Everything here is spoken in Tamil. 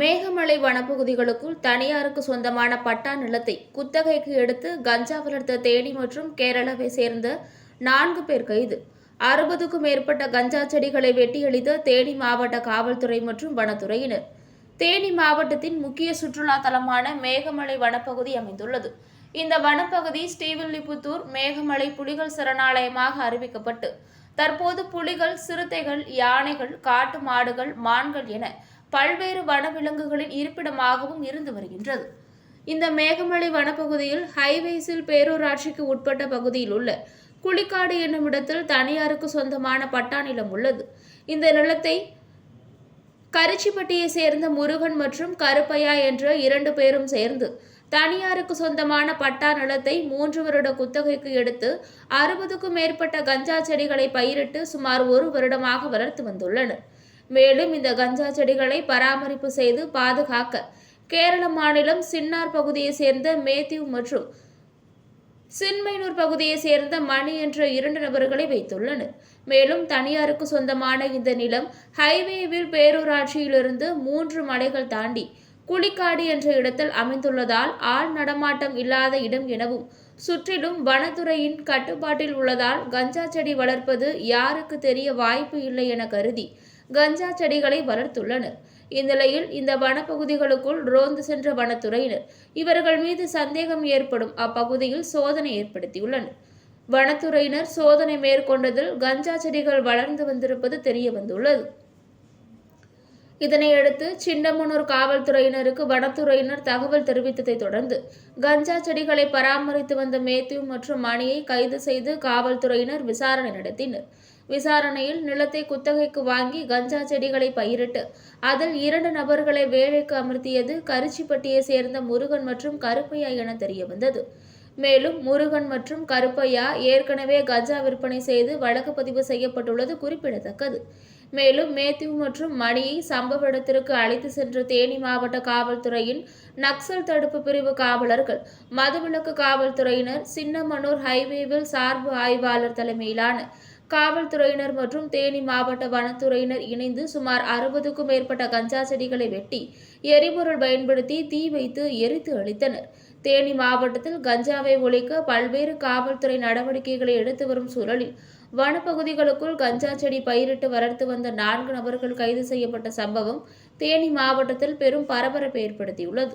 மேகமலை வனப்பகுதிகளுக்குள் தனியாருக்கு சொந்தமான பட்டா நிலத்தை குத்தகைக்கு எடுத்து கஞ்சா வளர்த்த தேனி மற்றும் கேரளாவை சேர்ந்த நான்கு பேர் கைது. அறுபதுக்கும் மேற்பட்ட கஞ்சா செடிகளை வெட்டியளித்த தேனி மாவட்ட காவல்துறை மற்றும் வனத்துறையினர். தேனி மாவட்டத்தின் முக்கிய சுற்றுலா தலமான மேகமலை வனப்பகுதி அமைந்துள்ளது. இந்த வனப்பகுதி ஸ்ரீவில்லிபுத்தூர் மேகமலை புலிகள் சரணாலயமாக அறிவிக்கப்பட்டு தற்போது புலிகள் சிறுத்தைகள் யானைகள் காட்டு மாடுகள் மான்கள் என பல்வேறு வனவிலங்குகளின் இருப்பிடமாகவும் இருந்து வருகின்றது. இந்த மேகமலை வனப்பகுதியில் ஹைவேஸில் பேரூராட்சிக்கு உட்பட்ட பகுதியில் உள்ள குளிக்காடு என்னும் இடத்தில் தனியாருக்கு சொந்தமான பட்டா நிலம் உள்ளது. இந்த நிலத்தை கரிச்சிப்பட்டியை சேர்ந்த முருகன் மற்றும் கருப்பையா என்ற இரண்டு பேரும் சேர்ந்து தனியாருக்கு சொந்தமான பட்டா நிலத்தை மூன்று வருட குத்தகைக்கு எடுத்து அறுபதுக்கும் மேற்பட்ட கஞ்சா செடிகளை பயிரிட்டு சுமார் ஒரு வருடமாக வளர்த்து வந்துள்ளனர். மேலும் இந்த கஞ்சா செடிகளை பராமரிப்பு செய்து பாதுகாக்க கேரள மாநிலம் சின்னார் பகுதியை சேர்ந்த மேத்யூ மற்றும் சின்மைனூர் பகுதியை சேர்ந்த மணி என்ற இரண்டு நபர்களை வைத்துள்ளனர். மேலும் தனியாருக்கு சொந்தமான இந்த நிலம் ஹைவேவில் பேரூராட்சியிலிருந்து மூன்று மலைகள் தாண்டி குளிக்காடு என்ற இடத்தில் அமைந்துள்ளதால் ஆள் நடமாட்டம் இல்லாத இடம் எனவும் சுற்றிலும் வனத்துறையின் கட்டுப்பாட்டில் உள்ளதால் கஞ்சா செடி வளர்ப்பது யாருக்கு தெரிய வாய்ப்பு இல்லை என கருதி கஞ்சா செடிகளை வளர்த்துள்ளனர். இந்நிலையில் இந்த வனப்பகுதிகளுக்குள் ரோந்து சென்ற வனத்துறையினர் இவர்கள் மீது சந்தேகம் ஏற்படும் அப்பகுதியில் சோதனை ஏற்படுத்தியுள்ளனர். வனத்துறையினர் சோதனை மேற்கொண்டதில் கஞ்சா செடிகள் வளர்ந்து வந்திருப்பது தெரிய வந்துள்ளது. இதனையடுத்து சின்னமனூர் காவல்துறையினருக்கு வனத்துறையினர் தகவல் தெரிவித்ததை தொடர்ந்து கஞ்சா செடிகளை பராமரித்து வந்த மேத்யூ மற்றும் மணியை கைது செய்து காவல்துறையினர் விசாரணை நடத்தினர். விசாரணையில் நிலத்தை குத்தகைக்கு வாங்கி கஞ்சா செடிகளை பயிரிட்டு அதில் இரண்டு நபர்களை வேலைக்கு அமர்த்தியது கரிச்சிப்பட்டியை சேர்ந்த முருகன் மற்றும் கருப்பையா என தெரியவந்தது. மேலும் முருகன் மற்றும் கருப்பையா ஏற்கனவே கஞ்சா விற்பனை செய்து வழக்கு பதிவு செய்யப்பட்டுள்ளது குறிப்பிடத்தக்கது. மேலும் மேத்யூ மற்றும் மணியை சம்பவ இடத்திற்கு அழைத்து சென்ற தேனி மாவட்ட காவல்துறையின் நக்சல் தடுப்பு பிரிவு காவலர்கள் மதுவிலக்கு காவல்துறையினர் சின்னமனூர் ஹைவேவில் சார்பு ஆய்வாளர் தலைமையிலான காவல்துறையினர் மற்றும் தேனி மாவட்ட வனத்துறையினர் இணைந்து சுமார் அறுபதுக்கும் மேற்பட்ட கஞ்சா செடிகளை வெட்டி எரிபொருள் பயன்படுத்தி தீ வைத்து எரித்து அளித்தனர் தேனி மாவட்டத்தில் கஞ்சாவை ஒழிக்க பல்வேறு காவல்துறை நடவடிக்கைகளை எடுத்து வரும் சூழலில் வனப்பகுதிகளுக்குள் கஞ்சா செடி பயிரிட்டு வளர்த்து வந்த நான்கு நபர்கள் கைது செய்யப்பட்ட சம்பவம் தேனி மாவட்டத்தில் பெரும் பரபரப்பை ஏற்படுத்தியுள்ளது.